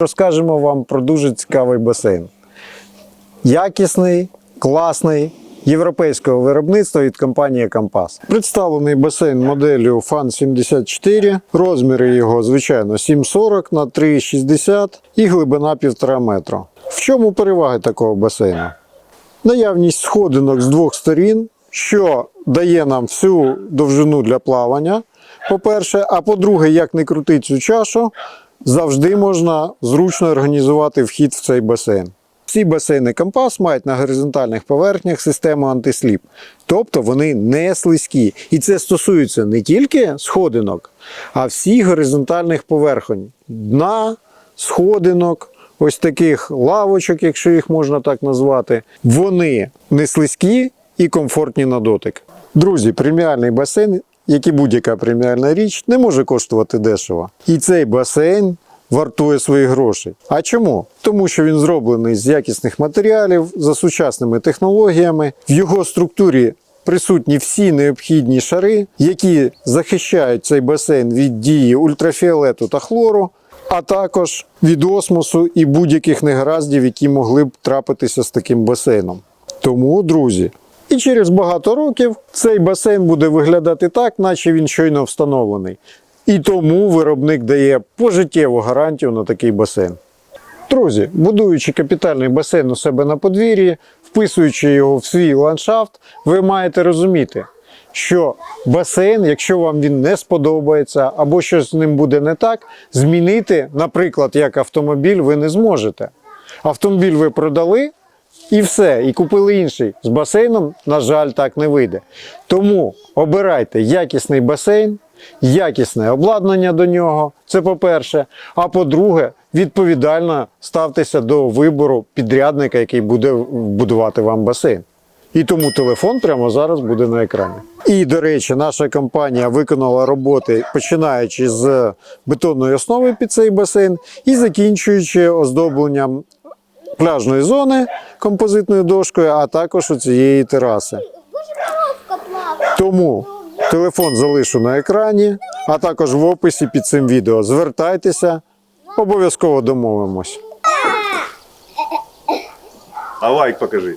Розкажемо вам про дуже цікавий басейн. Якісний, класний, європейського виробництва від компанії Компас. Представлений басейн моделлю FAN 74. Розміри його, звичайно, 7,40 на 3,60 і глибина 1,5 метра. В чому переваги такого басейну? Наявність сходинок з двох сторін, що дає нам всю довжину для плавання. По-перше, а по-друге, як не крути цю чашу, завжди можна зручно організувати вхід в цей басейн. Всі басейни компас мають на горизонтальних поверхнях систему антисліп, тобто вони не слизькі. І це стосується не тільки сходинок, а всіх горизонтальних поверхонь дна, сходинок, ось таких лавочок, якщо їх можна так назвати. Вони не слизькі і комфортні на дотик. Друзі, преміальний басейн, як і будь-яка преміальна річ, не може коштувати дешево. І цей басейн вартує своїх грошей. А чому? Тому що він зроблений з якісних матеріалів за сучасними технологіями. В його структурі присутні всі необхідні шари, які захищають цей басейн від дії ультрафіолету та хлору, а також від осмосу і будь-яких негараздів, які могли б трапитися з таким басейном. Тому, друзі, і через багато років цей басейн буде виглядати так, наче він щойно встановлений. І тому виробник дає пожиттєву гарантію на такий басейн. Друзі, будуючи капітальний басейн у себе на подвір'ї, вписуючи його в свій ландшафт, ви маєте розуміти, що басейн, якщо вам він не сподобається або щось з ним буде не так, змінити, наприклад, як автомобіль, ви не зможете. Автомобіль ви продали і все, і купили інший. З басейном, на жаль, так не вийде. Тому обирайте якісний басейн, якісне обладнання до нього. Це по-перше. А по-друге, відповідально ставтеся до вибору підрядника, який буде будувати вам басейн. І тому телефон прямо зараз буде на екрані. І, до речі, наша компанія виконала роботи, починаючи з бетонної основи під цей басейн і закінчуючи оздобленням пляжної зони композитною дошкою, а також у цієї тераси. Тому телефон залишу на екрані, а також в описі під цим відео. Звертайтеся, обов'язково домовимось. А лайк покажи.